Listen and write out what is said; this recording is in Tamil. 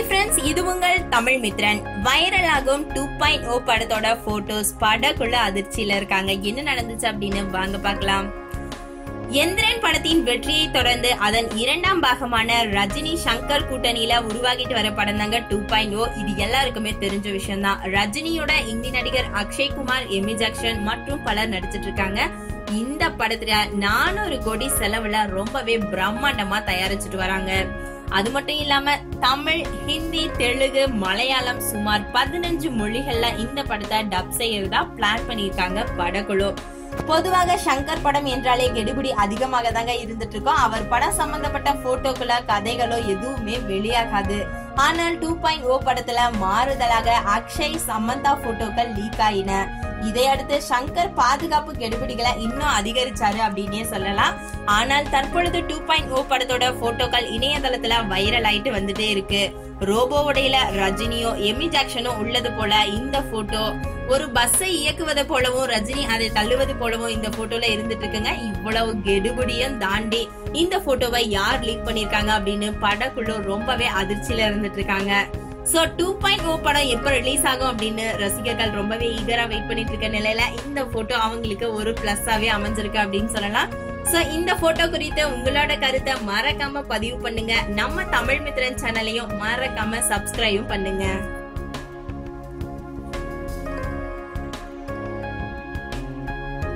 இது உங்கள் தமிழ் மித்ரன். வைரலாகும் டூ பாயிண்ட் ஓ படத்தோட போட்டோஸ் படக்குள்ள அதிர்ச்சியில இருக்காங்க. என்ன நடந்துச்சு அப்படின்னு வாங்க பார்க்கலாம். எந்திரன் படத்தின் வெற்றியை தொடர்ந்து அதன் இரண்டாம் பாகமான ரஜினி சங்கர் கூட்டணியில உருவாகிட்டு வர படம் தாங்க டூ பாயிண்ட் ஓ இது எல்லாருக்குமே தெரிஞ்ச விஷயம் தான் ரஜினியோட இந்தி நடிகர் அக்ஷய் குமார் எமி ஜாக்சன் மற்றும் பலர் நடிச்சிட்டு இருக்காங்க. இந்த படத்துல நானூறு கோடி செலவுல ரொம்பவே பிரம்மாண்டமா தயாரிச்சுட்டு வராங்க. அது மட்டும் இல்லாம தமிழ் ஹிந்தி தெலுங்கு மலையாளம் சுமார் பதினஞ்சு மொழிகள்ல இந்த படத்தை டப் செய்யறதா பிளான் பண்ணியிருக்காங்க படக்குழு. பொதுவாக சங்கர் படம் என்றாலே கெடுபிடி அதிகமாக தாங்க இருந்துட்டு இருக்கோம் அவர் படம் சம்பந்தப்பட்ட போட்டோக்களோ கதைகளோ எதுவுமே வெளியாகாது. ஆனால் டூ பாயிண்ட் ஓ படத்துல மாறுதலாக அக்ஷய் சமந்தா போட்டோக்கள் லீக் ஆயின. இதையடுத்து சங்கர் பாதுகாப்பு கெடுபிடிகளை இன்னும் அதிகரிச்சாரு அப்படின்னே சொல்லலாம். ஆனால் தற்பொழுது டூ பாயிண்ட் ஓ படத்தோட போட்டோக்கள் இணையதளத்துல வைரல் ஆயிட்டு வந்துட்டே இருக்கு. ரோபோ உடையில ரஜினியோ எமி ஜாக்சனோ உள்ளது போல இந்த போட்டோ ஒரு பஸ்ஸை இயக்குவதை போலவும் ரஜினி அதை தள்ளுவது போலவும் இந்த போட்டோல இருந்துட்டு இருக்குங்க. இவ்வளவு கெடுபிடியும் தாண்டி இந்த போட்டோவை யார் லீக் பண்ணிருக்காங்க அப்படின்னு படக்குழு ரொம்பவே அதிர்ச்சியில இருந்துட்டு இருக்காங்க. சோ டூ பாயிண்ட் ஓ படம் எப்ப ரிலீஸ் ஆகும் அப்படின்னு ரசிகர்கள் ரொம்பவே ஈகரா வெயிட் பண்ணிட்டு இருக்க நிலையில இந்த போட்டோ அவங்களுக்கு ஒரு பிளஸ்ஸாவே அமைஞ்சிருக்கு அப்படின்னு சொல்லலாம். சோ இந்த போட்டோ குறித்து உங்களோட கருத்தை மறக்காம பதிவு பண்ணுங்க. நம்ம தமிழ் மித்திரன் சேனலையும் மறக்காம சப்ஸ்கிரைபும் பண்ணுங்க.